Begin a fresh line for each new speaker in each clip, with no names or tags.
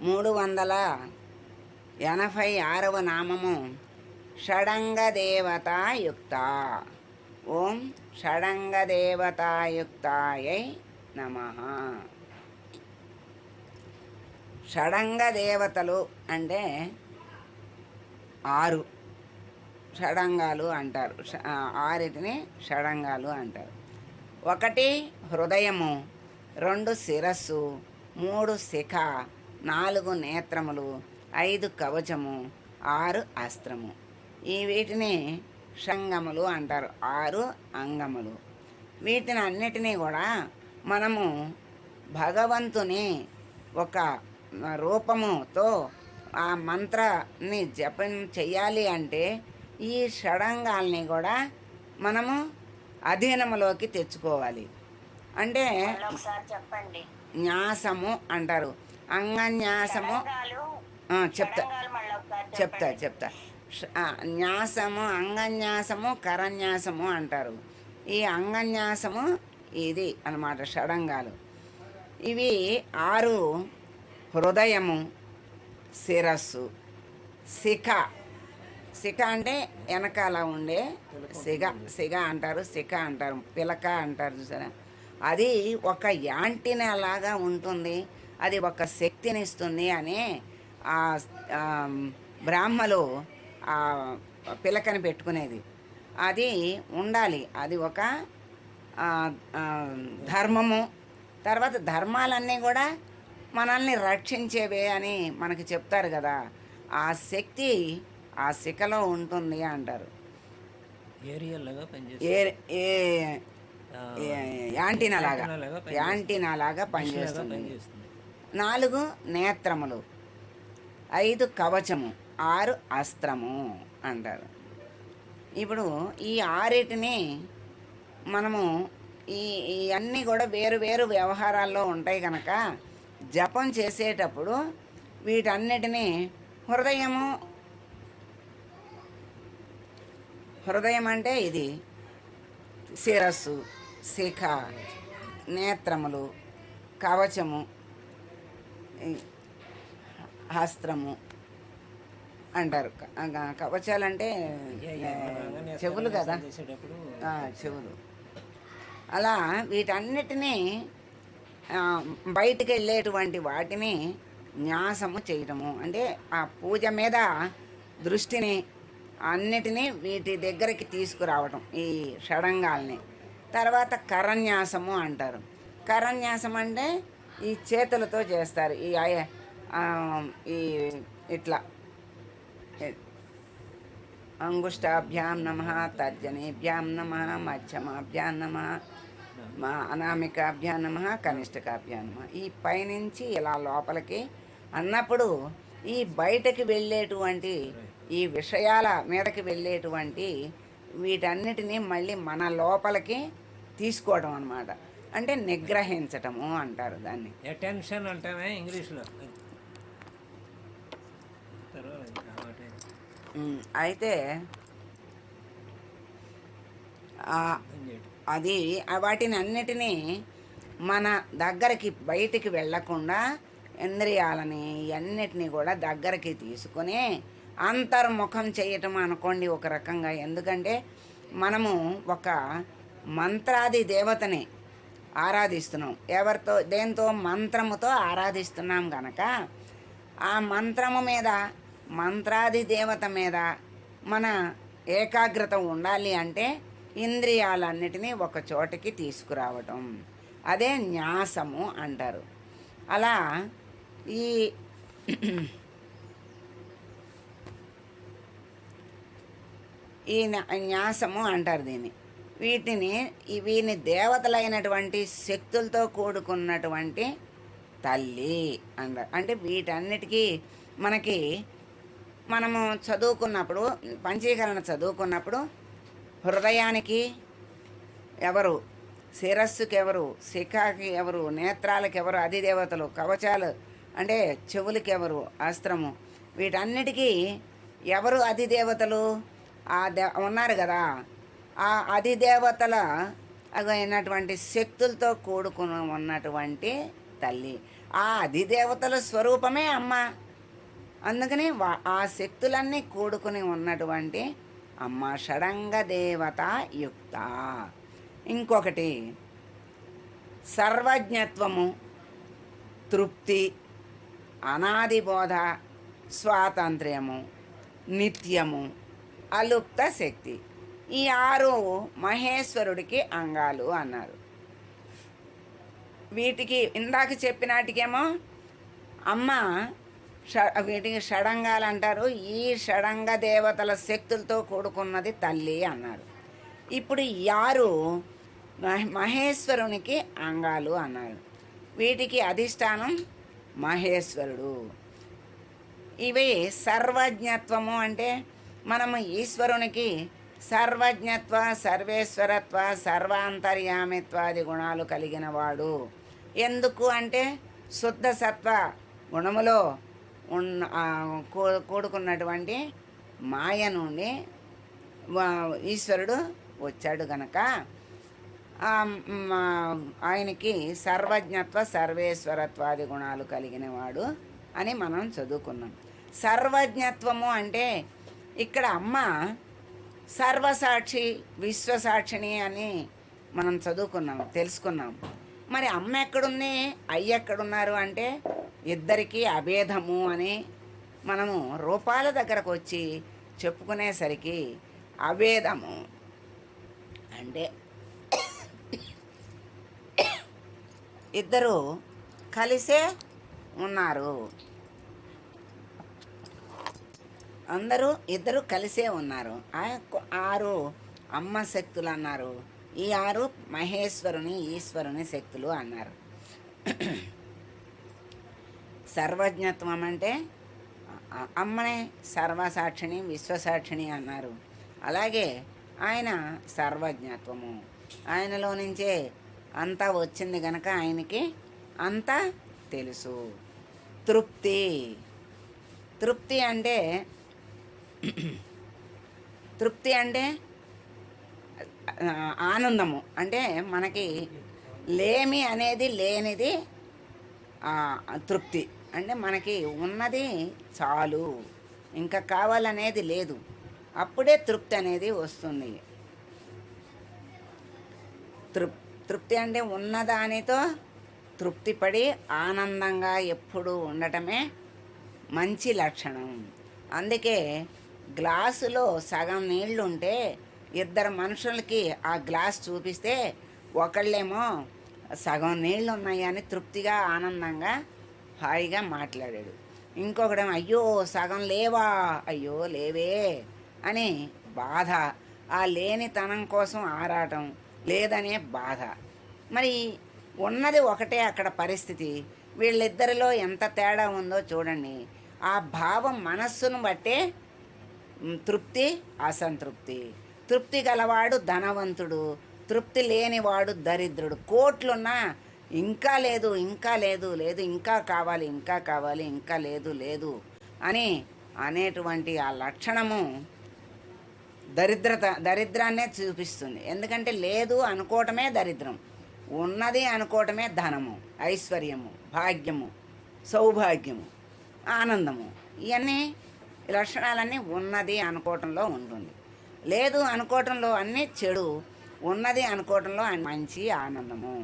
మూడు వందల ఎనభై ఆరవ నామము షడంగ దేవతాయుక్త ఓం షడంగ దేవతాయుక్తాయై నమ. షడంగ దేవతలు అంటే ఆరు షడంగాలు అంటారు. ఆరిటిని షడంగాలు అంటారు. ఒకటి హృదయము రెండు శిరస్సు మూడు శిఖ నాలుగు నేత్రములు ఐదు కవచము ఆరు అస్త్రము. ఈ వీటిని షంగములు అంటారు. ఆరు అంగములు. వీటిని అన్నిటినీ కూడా మనము భగవంతుని ఒక రూపముతో ఆ మంత్రాన్ని జపం చెయ్యాలి అంటే ఈ షడంగాల్ని కూడా మనము అధీనములోకి తెచ్చుకోవాలి. అంటే న్యాసము అంటారు. అంగన్యాసము. చెప్తా. చెప్తా. చెప్తా. న్యాసము అంగన్యాసము కరన్యాసము అంటారు. ఈ అంగన్యాసము ఇది అన్నమాట షడంగాలు ఇవి ఆరు హృదయము శిరస్సు శిఖ. శిఖ అంటే వెనకాల ఉండే సిగ సిగ అంటారు శిఖ అంటారు పిలక అంటారు చూసారా? అది ఒక యాంటీనా లాగా ఉంటుంది. అది ఒక శక్తిని ఇస్తుంది అని ఆ బ్రాహ్మలు ఆ పిలకని పెట్టుకునేది. అది ఉండాలి. అది ఒక ధర్మము. తర్వాత ధర్మాలన్నీ కూడా మనల్ని రక్షించేవే అని మనకి చెప్తారు కదా. ఆ శక్తి ఆ శిఖలో ఉంటుంది అంటారు. యాంటీనా లాగా.
యాంటీనా లాగా పనిచేస్తుంది.
నాలుగు నేత్రములు ఐదు కవచము ఆరు అస్త్రము అంటారు. ఇప్పుడు ఈ ఆరిటిని మనము ఈ ఇవన్నీ కూడా వేరు వేరు వ్యవహారాల్లో ఉంటాయి కనుక జపం చేసేటప్పుడు వీటన్నిటినీ హృదయము హృదయం అంటే ఇది శిరస్సు శిఖ నేత్రములు కవచము హస్త్రము అంటారు. కవచాలంటే చెవులు కదా. చెవులు. అలా వీటన్నిటినీ బయటికి వెళ్ళేటువంటి వాటిని న్యాసము చేయటము అంటే ఆ పూజ మీద దృష్టిని అన్నిటినీ వీటి దగ్గరికి తీసుకురావటం ఈ షడంగాల్ని. తర్వాత కరన్యాసము అంటారు. కరన్యాసం అంటే ఈ చేతులతో చేస్తారు. ఈ ఈ ఇట్లా. అంగుష్టాభ్యాం నమ తర్జనేభ్యాం నమ మధ్యమాభ్యాం నమ మా అనామికాభ్యాం నమ కనిష్టకాభ్యాం నమ. ఈ పైనుంచి ఇలా లోపలికి అన్నప్పుడు ఈ బయటకి వెళ్ళేటువంటి ఈ విషయాల మీదకి వెళ్ళేటువంటి వీటన్నిటినీ మళ్ళీ మన లోపలికి తీసుకోవడం అన్నమాట. అంటే నిగ్రహించటము అంటారు దాన్ని.
అటెన్షన్ అంటామే ఇంగ్లీష్లో.
అయితే. అది వాటిని అన్నిటినీ మన దగ్గరికి బయటికి వెళ్ళకుండా ఇంద్రియాలని అన్నిటినీ కూడా దగ్గరికి తీసుకొని అంతర్ముఖం చేయటం అనుకోండి ఒక రకంగా. ఎందుకంటే మనము ఒక మంత్రాది దేవతని. ఆరాధిస్తున్నాం. ఎవరితో దేంతో మంత్రముతో ఆరాధిస్తున్నాం గనక ఆ మంత్రము మీద మంత్రాది దేవత మీద మన ఏకాగ్రత ఉండాలి అంటే ఇంద్రియాలన్నిటినీ ఒక చోటకి తీసుకురావటం. అదే న్యాసము అంటారు. అలా ఈ ఈ న్యాసము అంటారు దీన్ని. వీటిని వీని దేవతలైనటువంటి శక్తులతో కూడుకున్నటువంటి తల్లి అంద అంటే వీటన్నిటికీ మనకి మనము చదువుకున్నప్పుడు పంచీకరణ చదువుకున్నప్పుడు హృదయానికి ఎవరు శిరస్సుకి ఎవరు శిఖాకి ఎవరు నేత్రాలకి ఎవరు అధిదేవతలు కవచాలు అంటే చెవులకి ఎవరు అస్త్రము వీటన్నిటికీ ఎవరు అధిదేవతలు? ఆ దే ఉన్నారు కదా. ఆ అధిదేవతల అయినటువంటి శక్తులతో కూడుకుని ఉన్నటువంటి తల్లి. ఆ అధిదేవతల స్వరూపమే అమ్మ. అందుకని వా- ఆ శక్తులన్నీ కూడుకుని ఉన్నటువంటి అమ్మ షడంగ దేవత యుక్త. ఇంకొకటి సర్వజ్ఞత్వము తృప్తి అనాదిబోధ స్వాతంత్ర్యము నిత్యము అలుప్త శక్తి. ఈ ఆరు మహేశ్వరుడికి అంగాలు అన్నారు. వీటికి ఇందాక చెప్పినాటికేమో అమ్మ వీటికి షడంగాలు అంటారు. ఈ షడంగ దేవతల శక్తులతో కూడుకున్నది తల్లి అన్నారు. ఇప్పుడు యారు మహేశ్వరునికి అంగాలు అన్నారు. వీటికి అధిష్టానం మహేశ్వరుడు. ఇవి సర్వజ్ఞత్వము అంటే మనము ఈశ్వరునికి సర్వజ్ఞత్వ సర్వేశ్వరత్వ సర్వాంతర్యామిత్వాది గుణాలు కలిగిన వాడు ఎందుకు అంటే శుద్ధ సత్వ గుణములో ఉన్న కూడుకున్నటువంటి మాయ నుండి ఈశ్వరుడు వచ్చాడు గనక ఆయనకి సర్వజ్ఞత్వ సర్వేశ్వరత్వాది గుణాలు కలిగిన వాడు అని మనం చదువుకున్నాం. సర్వజ్ఞత్వము అంటే ఇక్కడ అమ్మ సర్వసాక్షి విశ్వసాక్షిని అని మనం చదువుకున్నాం తెలుసుకున్నాం. మరి అమ్మ ఎక్కడుంది అయ్య ఎక్కడున్నారు అంటే ఇద్దరికీ అభేదము అని మనము రూపాల దగ్గరకు వచ్చి చెప్పుకునేసరికి అభేదము అంటే ఇద్దరు కలిసే ఉన్నారు. అందరూ ఇద్దరు కలిసే ఉన్నారు. ఆ ఆరు అమ్మ శక్తులు అన్నారు. ఈ ఆరు మహేశ్వరుని ఈశ్వరుని శక్తులు అన్నారు. సర్వజ్ఞత్వం అంటే అమ్మనే సర్వసాక్షిని విశ్వసాక్షిని అన్నారు. అలాగే ఆయన సర్వజ్ఞత్వము. ఆయనలో నుంచే అంతా వచ్చింది గనక ఆయనకి అంతా తెలుసు. తృప్తి. తృప్తి అంటే తృప్తి అంటే ఆనందము. అంటే మనకి లేమి అనేది లేనిది తృప్తి. అంటే మనకి ఉన్నది చాలు. ఇంకా కావాలనేది లేదు. అప్పుడే తృప్తి అనేది వస్తుంది. తృప్ తృప్తి అంటే ఉన్నదానితో తృప్తిపడి ఆనందంగా ఎప్పుడూ ఉండటమే మంచి లక్షణం. అందుకే గ్లాసులో సగం నీళ్ళుంటే ఇద్దరు మనుషులకి ఆ గ్లాస్ చూపిస్తే ఒకళ్ళేమో సగం నీళ్ళు ఉన్నాయని తృప్తిగా ఆనందంగా హాయిగా మాట్లాడాడు. ఇంకొకడేమో అయ్యో సగం లేవా? అయ్యో లేవే అని బాధ. ఆ లేనితనం కోసం ఆరాటం లేదనే బాధ. మరి ఉన్నది ఒకటే అక్కడ పరిస్థితి. వీళ్ళిద్దరిలో ఎంత తేడా ఉందో చూడండి. ఆ భావం మనస్సును బట్టే తృప్తి అసంతృప్తి. తృప్తి గలవాడు ధనవంతుడు తృప్తి లేనివాడు దరిద్రుడు. కోట్లున్నా ఇంకా లేదు ఇంకా లేదు లేదు ఇంకా కావాలి ఇంకా కావాలి ఇంకా లేదు లేదు అని అనేటువంటి ఆ లక్షణము దరిద్రత దరిద్రాన్నే చూపిస్తుంది. ఎందుకంటే లేదు అనుకోవటమే దరిద్రం. ఉన్నది అనుకోవటమే ధనము ఐశ్వర్యము భాగ్యము సౌభాగ్యము ఆనందము. ఇవన్నీ లక్షణాలన్నీ ఉన్నది అనుకోవటంలో ఉంటుంది. లేదు అనుకోవటంలో అన్నీ చెడు ఉన్నది అనుకోవటంలో మంచి ఆనందము.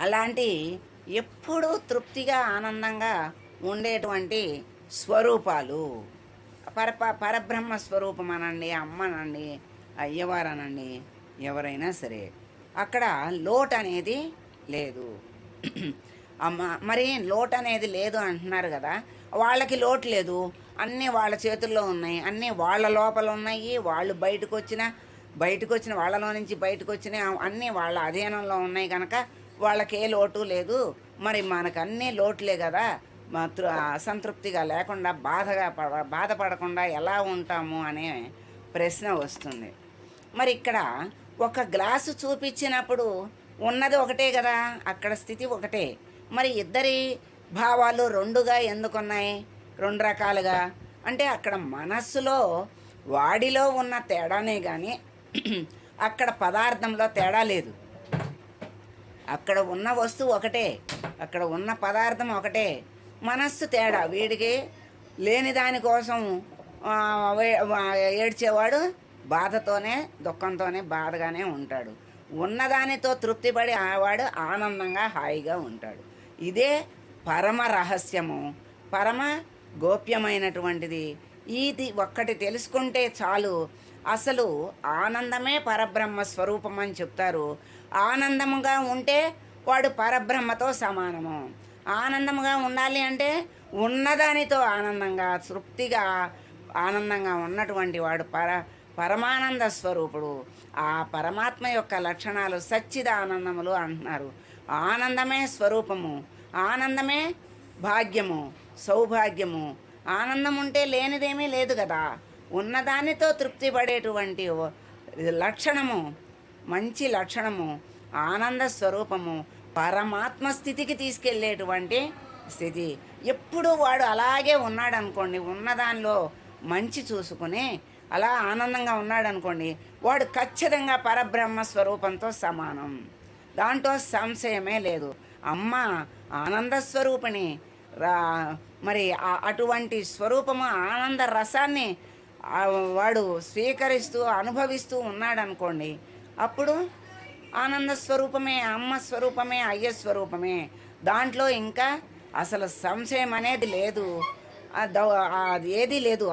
అలాంటి ఎప్పుడూ తృప్తిగా ఆనందంగా ఉండేటువంటి స్వరూపాలు. పరప పరబ్రహ్మ స్వరూపం అనండి అమ్మనండి అయ్యవారనండి ఎవరైనా సరే. అక్కడ లోటు అనేది లేదు. అమ్మ మరి లోటు అనేది లేదు అంటున్నారు కదా వాళ్ళకి లోటు లేదు. అన్నీ వాళ్ళ చేతుల్లో ఉన్నాయి. అన్నీ వాళ్ళ లోపల ఉన్నాయి. వాళ్ళు బయటకు వచ్చిన బయటకు వచ్చిన వాళ్ళలో నుంచి బయటకు వచ్చిన అన్నీ వాళ్ళ అధీనంలో ఉన్నాయి కనుక వాళ్ళకే లోటు లేదు. మరి మనకు అన్నీ లోట్లే కదా. మాతృ అసంతృప్తిగా లేకుండా బాధగా పడ బాధపడకుండా ఎలా ఉంటాము అనే ప్రశ్న వస్తుంది. మరి ఇక్కడ ఒక గ్లాసు చూపించినప్పుడు ఉన్నది ఒకటే కదా. అక్కడ స్థితి ఒకటే. మరి ఇద్దరి భావాలు రెండుగా ఎందుకున్నాయి? రెండు రకాలుగా. అంటే అక్కడ మనస్సులో వాడిలో ఉన్న తేడానే కానీ అక్కడ పదార్థంలో తేడా లేదు. అక్కడ ఉన్న వస్తువు ఒకటే అక్కడ ఉన్న పదార్థం ఒకటే. మనస్సు తేడా. వీడికి లేని దానికోసం ఏడ్చేవాడు బాధతోనే దుఃఖంతోనే బాధగానే ఉంటాడు. ఉన్నదానితో తృప్తిపడి ఆవాడు వాడు ఆనందంగా హాయిగా ఉంటాడు. ఇదే పరమ రహస్యము పరమ గోప్యమైనటువంటిది. ఇది ఒక్కటి తెలుసుకుంటే చాలు. అసలు ఆనందమే పరబ్రహ్మ స్వరూపం అని చెప్తారు. ఆనందముగా ఉంటే వాడు పరబ్రహ్మతో సమానము. ఆనందముగా ఉండాలి అంటే ఉన్నదానితో ఆనందంగా తృప్తిగా ఆనందంగా ఉన్నటువంటి వాడు పర పరమానంద స్వరూపుడు. ఆ పరమాత్మ యొక్క లక్షణాలు సచ్చిద ఆనందములు అంటున్నారు. ఆనందమే స్వరూపము. ఆనందమే భాగ్యము సౌభాగ్యము. ఆనందం ఉంటే లేనిదేమీ లేదు కదా. ఉన్నదానితో తృప్తి పడేటువంటి లక్షణము మంచి లక్షణము ఆనంద స్వరూపము పరమాత్మ స్థితికి తీసుకెళ్ళేటువంటి స్థితి. ఎప్పుడు వాడు అలాగే ఉన్నాడు అనుకోండి ఉన్నదానిలో మంచి చూసుకుని అలా ఆనందంగా ఉన్నాడు అనుకోండి వాడు ఖచ్చితంగా పరబ్రహ్మ స్వరూపంతో సమానం. దాంట్లో సంశయమే లేదు. అమ్మ ఆనంద స్వరూపిణి రా మరి అటువంటి స్వరూపము ఆనంద రసాన్ని వాడు స్వీకరిస్తూ అనుభవిస్తూ ఉన్నాడనుకోండి అప్పుడు ఆనంద స్వరూపమే అమ్మ స్వరూపమే అయ్య స్వరూపమే. దాంట్లో ఇంకా అసలు సంశయం అనేది లేదు. ఏది ఏదీ లేదు.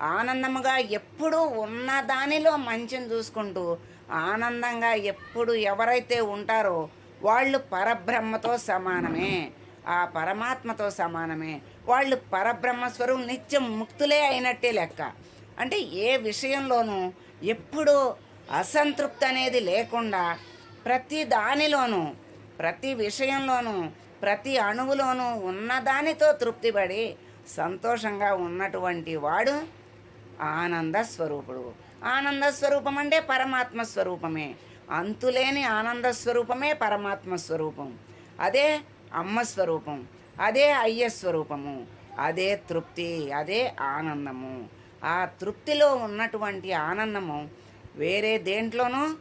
ఆనందముగా ఎప్పుడూ ఉన్న దానిలో మంచిని చూసుకుంటూ ఆనందంగా ఎప్పుడు ఎవరైతే ఉంటారో వాళ్ళు పరబ్రహ్మతో సమానమే. ఆ పరమాత్మతో సమానమే. వాళ్ళు పరబ్రహ్మ స్వరూపం నిత్యం ముక్తులే అయినట్టే లెక్క. అంటే ఏ విషయంలోనూ ఎప్పుడూ అసంతృప్తి అనేది లేకుండా ప్రతి దానిలోనూ ప్రతి విషయంలోనూ ప్రతి అణువులోనూ ఉన్నదానితో తృప్తిపడి సంతోషంగా ఉన్నటువంటి వాడు ఆనంద స్వరూపుడు. ఆనంద స్వరూపం అంటే పరమాత్మ స్వరూపమే. అంతులేని ఆనంద స్వరూపమే పరమాత్మ స్వరూపం. అదే అమ్మ స్వరూపం. అదే అయ్య స్వరూపము. అదే తృప్తి. అదే ఆనందము. ఆ తృప్తిలో ఉన్నటువంటి ఆనందము వేరే దేంట్లోనూ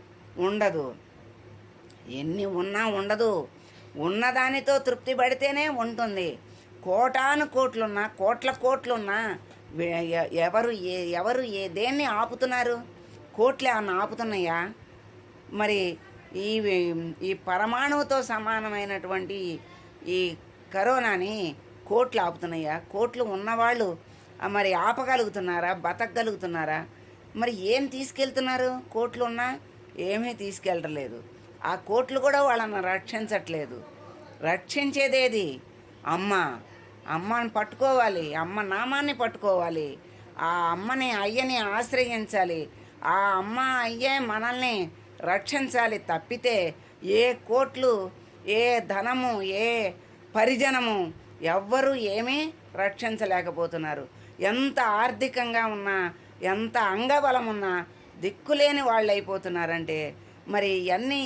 ఉండదు. ఎన్ని ఉన్నా ఉండదు. ఉన్నదానితో తృప్తి పడితేనే ఉంటుంది. కోటాను కోట్లున్నా కోట్ల కోట్లున్నా ఎవరు ఏ ఎవరు ఏ దేన్ని ఆపుతున్నారు? కోట్లే అన్న ఆపుతున్నాయా? మరి ఈ ఈ పరమాణువుతో సమానమైనటువంటి ఈ కరోనాని కోట్లు ఆపుతున్నాయా? కోట్లు ఉన్నవాళ్ళు మరి ఆపగలుగుతున్నారా? బతకగలుగుతున్నారా? మరి ఏం తీసుకెళ్తున్నారు కోట్లు ఉన్నా ఏమీ తీసుకెళ్ళలేదు ఆ కోట్లు కూడా వాళ్ళని రక్షించట్లేదు. రక్షించేదేది? అమ్మ. అమ్మని పట్టుకోవాలి. అమ్మ నామాన్ని పట్టుకోవాలి. ఆ అమ్మని అయ్యని ఆశ్రయించాలి. ఆ అమ్మ అయ్యే మనల్ని రక్షించాలి తప్పితే ఏ కోట్లు ఏ ధనము ఏ పరిజనము ఎవ్వరూ ఏమీ రక్షించలేకపోతున్నారు. ఎంత ఆర్థికంగా ఉన్నా ఎంత అంగబలం ఉన్నా దిక్కులేని వాళ్ళు అయిపోతున్నారంటే మరి ఇవన్నీ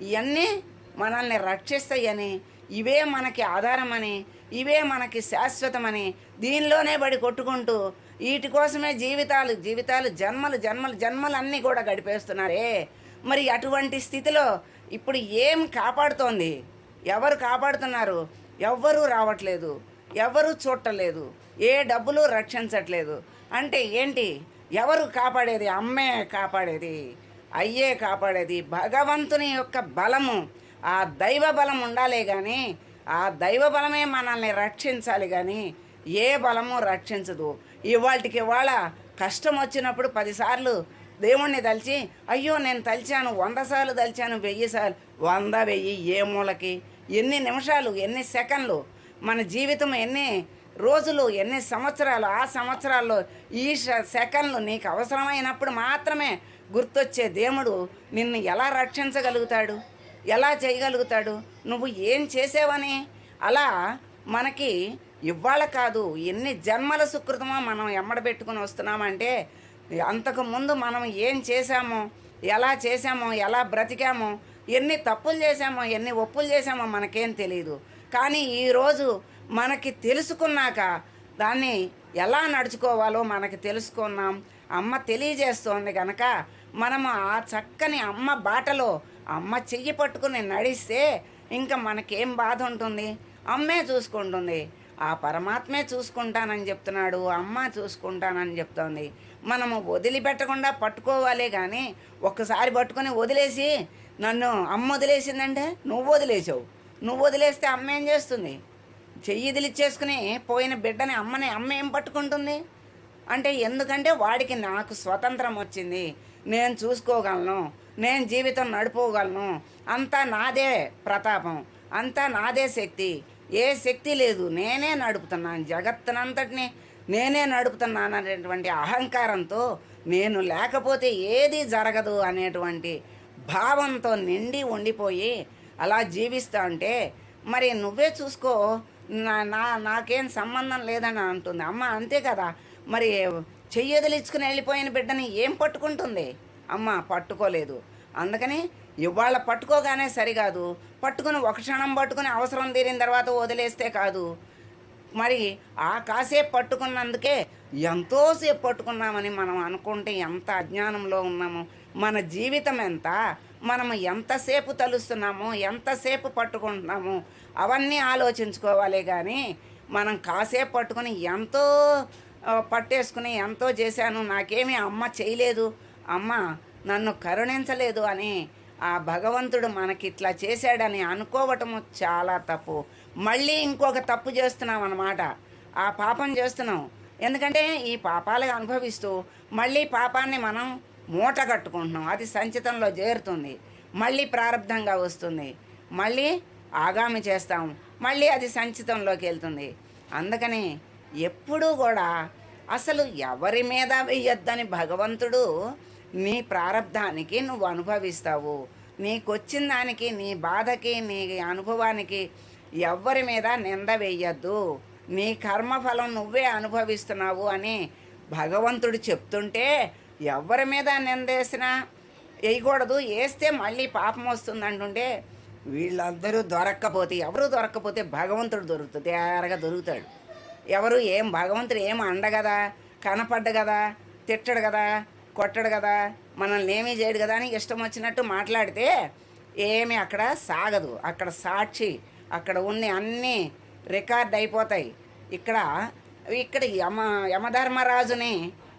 ఇవన్నీ మనల్ని రక్షిస్తాయని ఇవే మనకి ఆధారమని ఇవే మనకి శాశ్వతమని దీనిలోనే పడి కొట్టుకుంటూ వీటి కోసమే జీవితాలు జీవితాలు జన్మలు జన్మలు జన్మలు అన్నీ కూడా గడిపేస్తున్నారే. మరి అటువంటి స్థితిలో ఇప్పుడు ఏం కాపాడుతోంది? ఎవరు కాపాడుతున్నారు? ఎవ్వరూ రావట్లేదు. ఎవరు చూడలేదు ఏ డబ్బులు రక్షించట్లేదు. అంటే ఏంటి? ఎవరు కాపాడేది? అమ్మే కాపాడేది. అయ్యే కాపాడేది. భగవంతుని యొక్క బలము. ఆ దైవ బలం ఉండాలే కానీ ఆ దైవ బలమే మనల్ని రక్షించాలి కానీ ఏ బలము రక్షించదు. ఇవాళకి ఇవాళ కష్టం వచ్చినప్పుడు పదిసార్లు దేవుణ్ణి తలిచి అయ్యో నేను తలిచాను వంద సార్లు తలిచాను వెయ్యి సార్లు. వంద వెయ్యి ఏ మూలకి? ఎన్ని నిమిషాలు ఎన్ని సెకండ్లు? మన జీవితం ఎన్ని రోజులు ఎన్ని సంవత్సరాలు? ఆ సంవత్సరాల్లో ఈ సెకండ్లు నీకు అవసరమైనప్పుడు మాత్రమే గుర్తొచ్చే దేవుడు నిన్ను ఎలా రక్షించగలుగుతాడు? ఎలా చేయగలుగుతాడు? నువ్వు ఏం చేసేవని? అలా మనకి ఇవాళ కాదు ఎన్ని జన్మల సుకృతమో మనం ఎమ్మడబెట్టుకుని వస్తున్నామంటే అంతకు ముందు మనం ఏం చేశామో ఎలా చేశామో ఎలా బ్రతికామో ఎన్ని తప్పులు చేశామో ఎన్ని ఒప్పులు చేశామో మనకేం తెలియదు కానీ ఈరోజు మనకి తెలుసుకున్నాక దాన్ని ఎలా నడుచుకోవాలో మనకి తెలుసుకున్నాం. అమ్మ తెలియజేస్తోంది కనుక మనము ఆ చక్కని అమ్మ బాటలో అమ్మ చెయ్యి పట్టుకుని నడిస్తే ఇంకా మనకేం బాధ ఉంటుంది? అమ్మే చూసుకుంటుంది. ఆ పరమాత్మే చూసుకుంటానని చెప్తున్నాడు అమ్మ చూసుకుంటానని చెప్తోంది. మనము వదిలిపెట్టకుండా పట్టుకోవాలి కానీ ఒక్కసారి పట్టుకొని వదిలేసి నన్ను అమ్మ వదిలేసిందంటే నువ్వు వదిలేసావు. నువ్వు వదిలేస్తే అమ్మ ఏం చేస్తుంది? చెయ్యి వదిలిచ్చేసుకుని పోయిన బిడ్డని అమ్మని అమ్మ ఏం పట్టుకుంటుంది? అంటే ఎందుకంటే వాడికి నాకు స్వతంత్రం వచ్చింది. నేను చూసుకోగలను. నేను జీవితం నడుపుకోగలను. అంతా నాదే ప్రతాపం. అంతా నాదే శక్తి. ఏ శక్తి లేదు. నేనే నడుపుతున్నాను. జగత్తునంతటిని నేనే నడుపుతున్నాను అనేటువంటి అహంకారంతో నేను లేకపోతే ఏది జరగదు అనేటువంటి భావంతో నిండి ఉండిపోయి అలా జీవిస్తా ఉంటే మరి నువ్వే చూసుకో నా నా నాకేం సంబంధం లేదని అంటుంది. అమ్మ అంతే కదా. మరి చెయ్యొదిలిచ్చుకుని వెళ్ళిపోయిన బిడ్డని ఏం పట్టుకుంటుంది? అమ్మ పట్టుకోలేదు. అందుకని ఇవాళ పట్టుకోగానే సరికాదు పట్టుకుని ఒక క్షణం పట్టుకుని అవసరం తీరిన తర్వాత వదిలేస్తే కాదు. మరి ఆ కాసేపు పట్టుకున్నందుకే ఎంతోసేపు పట్టుకున్నామని మనం అనుకుంటే ఎంత అజ్ఞానంలో ఉన్నాము మన జీవితం ఎంత మనం ఎంతసేపు తలుస్తున్నాము ఎంతసేపు పట్టుకుంటున్నాము అవన్నీ ఆలోచించుకోవాలి కానీ మనం కాసేపు పట్టుకుని ఎంతో పట్టేసుకుని ఎంతో చేశాను నాకేమీ అమ్మ చేయలేదు అమ్మ నన్ను కరుణించలేదు అని ఆ భగవంతుడు మనకి ఇట్లా చేశాడని అనుకోవటము చాలా తప్పు. మళ్ళీ ఇంకొక తప్పు చేస్తున్నాం అన్నమాట ఆ పాపం చేస్తున్నాం. ఎందుకంటే ఈ పాపాలు అనుభవిస్తూ మళ్ళీ పాపాన్ని మనం మూట కట్టుకుంటున్నాం. అది సంచితంలో చేరుతుంది. మళ్ళీ ప్రారంధంగా వస్తుంది. మళ్ళీ ఆగామి చేస్తాం. మళ్ళీ అది సంచితంలోకి వెళ్తుంది. అందుకని ఎప్పుడూ కూడా అసలు ఎవరి మీద వెయ్యొద్దని భగవంతుడు నీ ప్రారంధానికి నువ్వు అనుభవిస్తావు. నీకొచ్చిన దానికి నీ బాధకి నీ అనుభవానికి ఎవ్వరి మీద నింద వేయద్దు. నీ కర్మఫలం నువ్వే అనుభవిస్తున్నావు అని భగవంతుడు చెప్తుంటే ఎవరి మీద నిందేసినా వేయకూడదు. వేస్తే మళ్ళీ పాపం వస్తుంది అంటుంటే వీళ్ళందరూ దొరక్కపోతే ఎవరు దొరక్కపోతే భగవంతుడు దొరుకుతుంది తేరగా దొరుకుతాడు. ఎవరు ఏం భగవంతుడు ఏం అండ కదా కనపడ్డ కదా తిట్టడు కదా కొట్టడు కదా మనల్ని ఏమీ చేయడు కదా అని ఇష్టం వచ్చినట్టు మాట్లాడితే ఏమి అక్కడ సాగదు. అక్కడ సాక్షి అక్కడ ఉన్న అన్నీ రికార్డ్ అయిపోతాయి. ఇక్కడ ఇక్కడ యమ యమధర్మరాజుని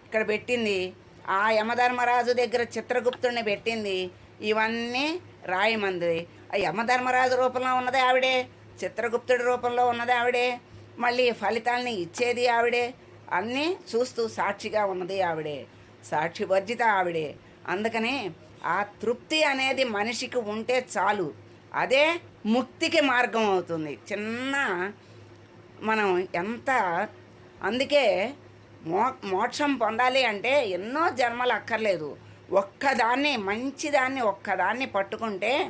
ఇక్కడ పెట్టింది. ఆ యమధర్మరాజు దగ్గర చిత్రగుప్తుడిని పెట్టింది. ఇవన్నీ రాయమంది. ఆ యమధర్మరాజు రూపంలో ఉన్నది ఆవిడే చిత్రగుప్తుడి రూపంలో ఉన్నది ఆవిడే మళ్ళీ ఫలితాలని ఇచ్చేది ఆవిడే అన్నీ చూస్తూ సాక్షిగా ఉన్నది ఆవిడే సాక్షి వర్జిత ఆవిడే. అందుకని ఆ తృప్తి అనేది మనిషికి ఉంటే చాలు. అదే ముక్తికి మార్గం అవుతుంది. చిన్న మనం ఎంత అందుకే మో మోక్షం పొందాలి అంటే ఎన్నో జన్మలు అక్కర్లేదు. ఒక్కదాన్ని మంచిదాన్ని ఒక్కదాన్ని పట్టుకుంటే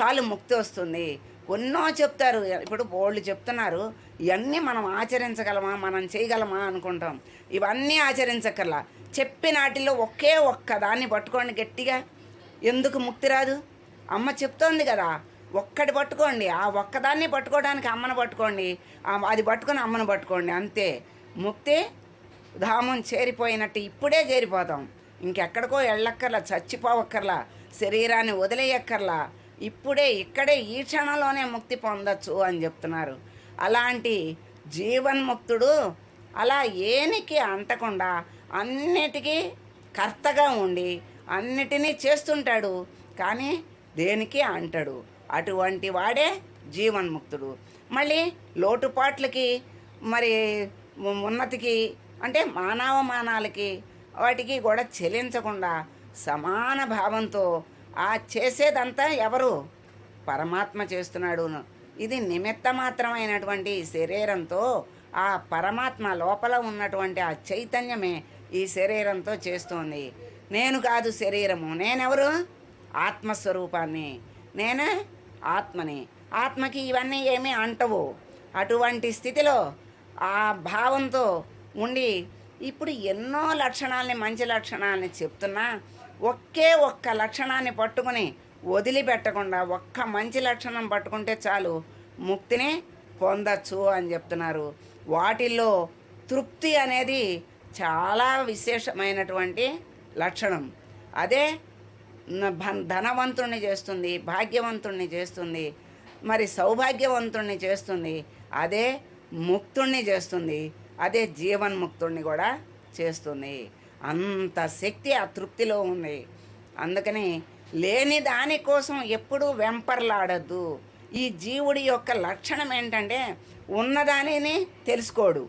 చాలు ముక్తి వస్తుంది. ఎన్నో చెప్తారు ఇప్పుడు బోళ్ళు చెప్తున్నారు ఇవన్నీ మనం ఆచరించగలమా మనం చేయగలమా అనుకుంటాం. ఇవన్నీ ఆచరించక్కర్లా. చెప్పినాటిలో ఒకే ఒక్కదాన్ని పట్టుకోండి గట్టిగా. ఎందుకు ముక్తి రాదు? అమ్మ చెప్తోంది కదా ఒక్కటి పట్టుకోండి. ఆ ఒక్కదాన్ని పట్టుకోవడానికి అమ్మను పట్టుకోండి. అది పట్టుకొని అమ్మను పట్టుకోండి. అంతే. ముక్తి ధామం చేరిపోయినట్టు ఇప్పుడే చేరిపోతాం. ఇంకెక్కడికో వెళ్ళక్కర్లా చచ్చిపోవక్కర్లా శరీరాన్ని వదిలేయక్కర్లా. ఇప్పుడే ఇక్కడే ఈ క్షణంలోనే ముక్తి పొందొచ్చు అని చెప్తున్నారు. అలాంటి జీవన్ముక్తుడు అలా ఏనికి అంటకుండా అన్నిటికీ కర్తగా ఉండి అన్నిటినీ చేస్తుంటాడు. కానీ దేనికి అంటాడు. అటువంటి వాడే జీవన్ముక్తుడు. మళ్ళీ లోటుపాట్లకి మరి ఉన్నతికి అంటే మానవమానాలకి వాటికి కూడా చెలించకుండా సమాన భావంతో ఆ చేసేదంతా ఎవరు? పరమాత్మ చేస్తున్నాడు ఇది నిమిత్త మాత్రమైనటువంటి శరీరంతో ఆ పరమాత్మ లోపల ఉన్నటువంటి ఆ చైతన్యమే ఈ శరీరంతో చేస్తోంది. నేను కాదు శరీరము. నేనెవరు? ఆత్మస్వరూపాన్ని. నేనే ఆత్మని. ఆత్మకి ఇవన్నీ ఏమీ అంటవు. అటువంటి స్థితిలో ఆ భావంతో ఉండి ఇప్పుడు ఎన్నో లక్షణాలని మంచి లక్షణాలని చెప్తున్నా ఒకే ఒక్క లక్షణాన్ని పట్టుకుని వదిలిపెట్టకుండా ఒక్క మంచి లక్షణం పట్టుకుంటే చాలు ముక్తిని పొందచ్చు అని చెప్తున్నారు. వాటిల్లో తృప్తి అనేది చాలా విశేషమైనటువంటి లక్షణం. అదే ధనవంతుణ్ణి చేస్తుంది భాగ్యవంతుణ్ణి చేస్తుంది మరి సౌభాగ్యవంతుణ్ణి చేస్తుంది అదే ముక్తుణ్ణి చేస్తుంది అదే జీవన్ముక్తుణ్ణి కూడా చేస్తుంది. అంత శక్తి ఆ తృప్తిలో ఉంది. అందుకని లేని దానికోసం ఎప్పుడూ వెంపర్లాడద్దు. ఈ జీవుడి యొక్క లక్షణం ఏంటంటే ఉన్నదానిని తెలుసుకోడు.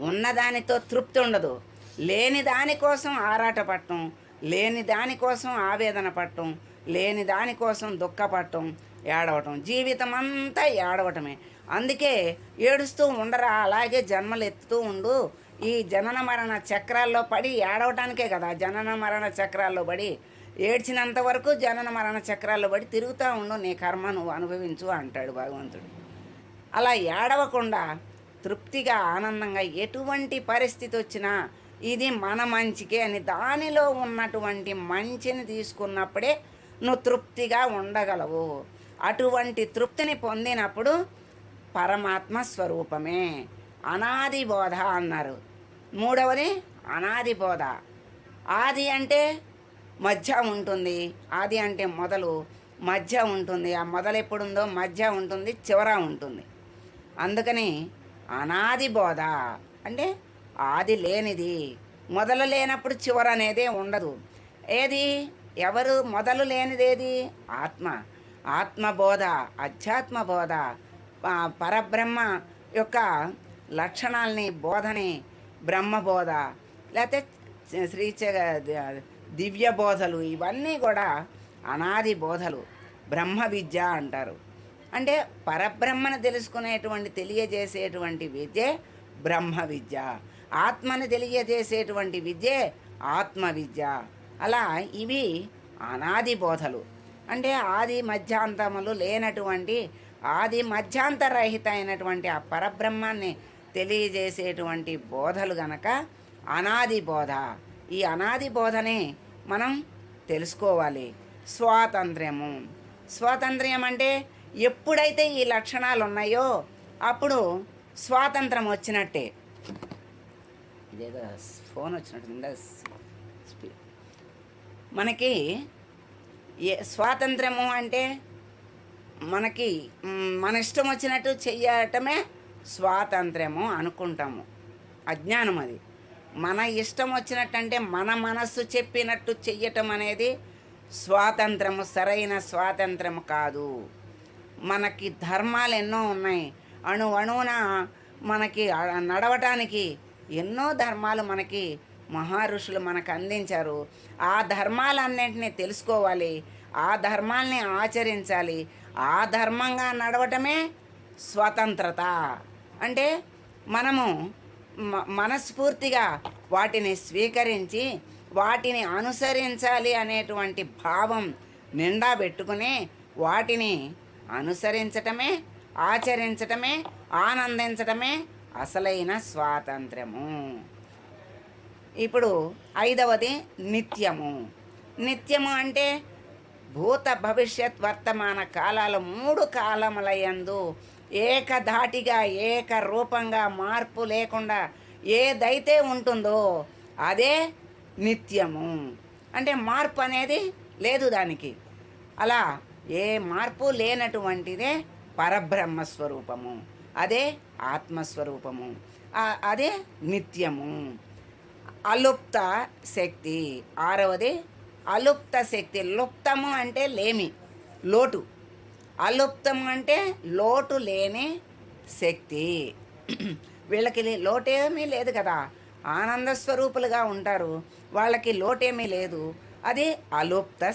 ఉన్నదానితో తృప్తి ఉండదు. లేని దానికోసం ఆరాటపడటం లేని దానికోసం ఆవేదన పడటం లేని దానికోసం దుఃఖపడటం ఏడవటం. జీవితం అంతా ఏడవటమే. అందుకే ఏడుస్తూ ఉండరా అలాగే జన్మలు ఎత్తుతూ ఉండు. ఈ జనన మరణ చక్రాల్లో పడి ఏడవటానికే కదా జనన మరణ చక్రాల్లో పడి. ఏడ్చినంత వరకు జనన మరణ చక్రాల్లో పడి తిరుగుతూ ఉండు నీ కర్మ నువ్వు అనుభవించు అంటాడు భగవంతుడు. అలా ఏడవకుండా తృప్తిగా ఆనందంగా ఎటువంటి పరిస్థితి వచ్చినా ఇది మన మంచికే అని దానిలో ఉన్నటువంటి మంచిని తీసుకున్నప్పుడే నువ్వు తృప్తిగా ఉండగలవు. అటువంటి తృప్తిని పొందినప్పుడు పరమాత్మ స్వరూపమే. అనాది బోధ అన్నారు. మూడవది అనాది బోధ. ఆది అంటే మధ్య ఉంటుంది. ఆది అంటే మొదలు. మధ్య ఉంటుంది. ఆ మొదలు ఎప్పుడుందో మధ్య ఉంటుంది చివర ఉంటుంది. అందుకని అనాది బోధ అంటే ఆది లేనిది మొదలు లేనప్పుడు చివర అనేదే ఉండదు. ఏది? ఎవరు మొదలు లేనిదేది? ఆత్మ. ఆత్మబోధ అధ్యాత్మ బోధ పరబ్రహ్మ యొక్క లక్షణాలని బోధని బ్రహ్మబోధ లేకపోతే శ్రీ దివ్య బోధలు ఇవన్నీ కూడా అనాది బోధలు. బ్రహ్మ విద్య అంటారు. అంటే పరబ్రహ్మను తెలుసుకునేటువంటి తెలియజేసేటువంటి విద్యే బ్రహ్మ విద్య. ఆత్మని తెలియజేసేటువంటి విద్యే ఆత్మ విద్య అలా ఇవి అనాది బోధలు. అంటే ఆది మధ్యాంతములు లేనటువంటి ఆది మధ్యాంతరహిత అయినటువంటి ఆ పరబ్రహ్మాన్ని తెలియజేసేటువంటి బోధలు గనక అనాది బోధ. ఈ అనాది బోధని మనం తెలుసుకోవాలి. స్వాతంత్ర్యము. స్వాతంత్ర్యం అంటే ఎప్పుడైతే ఈ లక్షణాలు ఉన్నాయో అప్పుడు స్వాతంత్రం వచ్చినట్టే. ఇదేదో ఫోన్ వచ్చినట్టు మనకి ఏ స్వాతంత్రము అంటే మనకి మన ఇష్టం వచ్చినట్టు చెయ్యటమే స్వాతంత్ర్యము అనుకుంటాము. అజ్ఞానం అది. మన ఇష్టం వచ్చినట్టు అంటే మన మనస్సు చెప్పినట్టు చెయ్యటం అనేది స్వాతంత్రము సరైన స్వాతంత్రము కాదు. మనకి ధర్మాలు ఎన్నో ఉన్నాయి. అణు అణువున మనకి నడవటానికి ఎన్నో ధర్మాలు మనకి మహారుషులు మనకు అందించారు. ఆ ధర్మాలన్నింటినీ తెలుసుకోవాలి. ఆ ధర్మాల్ని ఆచరించాలి. ఆ ధర్మంగా నడవటమే స్వతంత్రత. అంటే మనము మనస్ఫూర్తిగా వాటిని స్వీకరించి వాటిని అనుసరించాలి అనేటువంటి భావం నిండా పెట్టుకుని వాటిని అనుసరించటమే ఆచరించటమే ఆనందించటమే అసలైన స్వాతంత్ర్యము ఇప్పుడు ఐదవది నిత్యము. నిత్యము అంటే భూత భవిష్యత్ వర్తమాన కాలాలు మూడు కాలములయందు ఏకధాటిగా ఏక రూపంగా మార్పు లేకుండా ఏదైతే ఉంటుందో అదే నిత్యము. అంటే మార్పు అనేది లేదు దానికి. అలా ఏ మార్పు లేనటువంటిదే పరబ్రహ్మ స్వరూపము అదే ఆత్మస్వరూపము. అదే నిత్యము. అలుప్త శక్తి. ఆరవది అలుప్త శక్తి. లుప్తము అంటే లేమి లోటు. అలుప్తం అంటే లోటు లేని శక్తి. వీళ్ళకి లోటేమీ లేదు కదా. ఆనంద స్వరూపులుగా ఉంటారు. వాళ్ళకి లోటేమీ లేదు. అది అలుప్త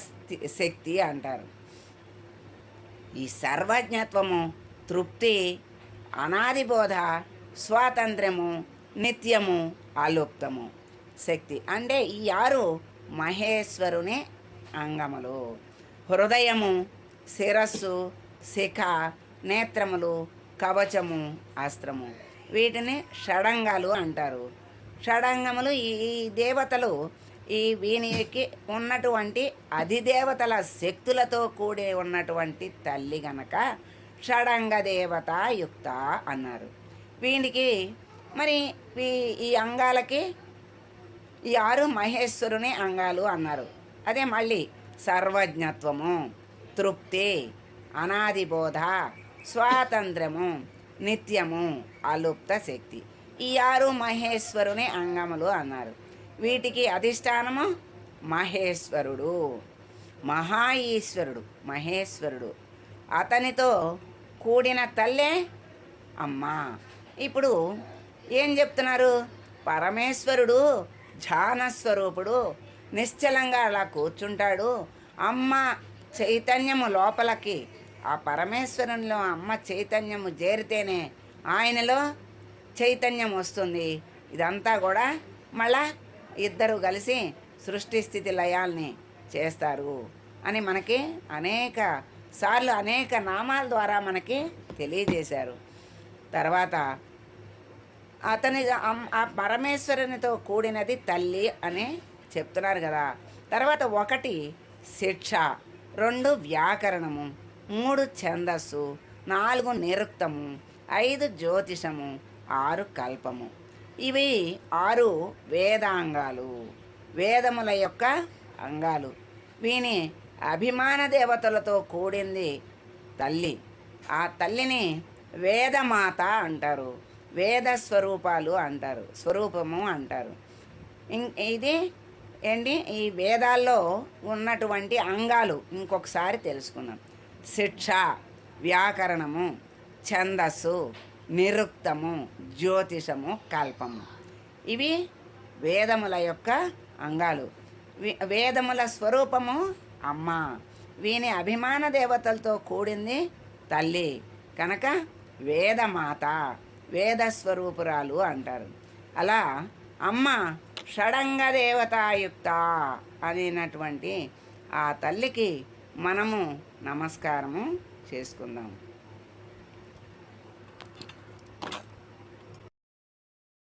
శక్తి అంటారు. ఈ సర్వజ్ఞత్వము తృప్తి అనాదిబోధ స్వాతంత్ర్యము నిత్యము అలుప్తము శక్తి అంటే ఈ ఆరు మహేశ్వరుని అంగములు. హృదయము శిరస్సు శిఖ నేత్రములు కవచము అస్త్రము. వీటిని షడంగాలు అంటారు. షడంగములు ఈ ఈ దేవతలు ఈ వీనికి ఉన్నటువంటి అధిదేవతల శక్తులతో కూడి ఉన్నటువంటి తల్లి గనక షడంగ దేవత యుక్త అన్నారు. వీనికి మరి ఈ ఈ అంగాలకి ఈ ఆరు మహేశ్వరుని అంగాలు అన్నారు. అదే మళ్ళీ సర్వజ్ఞత్వము తృప్తి అనాదిబోధ స్వాతంత్రము నిత్యము అలుప్త శక్తి. ఈ ఆరు మహేశ్వరుని అంగములు అన్నారు. వీటికి అధిష్టానము మహేశ్వరుడు మహా ఈశ్వరుడు మహేశ్వరుడు. అతనితో కూడిన తల్లే? అమ్మా. ఇప్పుడు ఏం చెప్తున్నారు? పరమేశ్వరుడు ధ్యానస్వరూపుడు నిశ్చలంగా అలా కూర్చుంటాడు. అమ్మ చైతన్యము లోపలికి ఆ పరమేశ్వరంలో అమ్మ చైతన్యము చేరితేనే ఆయనలో చైతన్యం వస్తుంది. ఇదంతా కూడా మళ్ళా ఇద్దరు కలిసి సృష్టి స్థితి లయాల్ని చేస్తారు అని మనకి అనేక సార్లు అనేక నామాల ద్వారా మనకి తెలియజేశారు. తర్వాత అతని ఆ పరమేశ్వరునితో కూడినది తల్లి అని చెప్తున్నారు కదా. తర్వాత ఒకటి శిక్ష రెండు వ్యాకరణము మూడు ఛందస్సు నాలుగు నిరుక్తము ఐదు జ్యోతిషము ఆరు కల్పము. ఇవి ఆరు వేదాంగాలు వేదముల యొక్క అంగాలు. వీని అభిమాన దేవతలతో కూడింది తల్లి. ఆ తల్లిని వేదమాత అంటారు. వేద స్వరూపాలు అంటారు. స్వరూపము అంటారు. ఇం- ఇది ఏంటి? ఈ వేదాల్లో ఉన్నటువంటి అంగాలు ఇంకొకసారి తెలుసుకుందాం. శిక్ష వ్యాకరణము ఛందస్సు నిరుక్తము జ్యోతిషము కల్పము. ఇవి వేదముల యొక్క అంగాలు. వేదముల స్వరూపము అమ్మ వీని అభిమాన దేవతలతో కూడింది తల్లి. కనుక వేదమాత వేద స్వరూపురాలు అంటారు. అలా అమ్మ షడంగ దేవతాయుక్త అనేటువంటి ఆ తల్లికి మనము నమస్కారము చేసుకుందాం.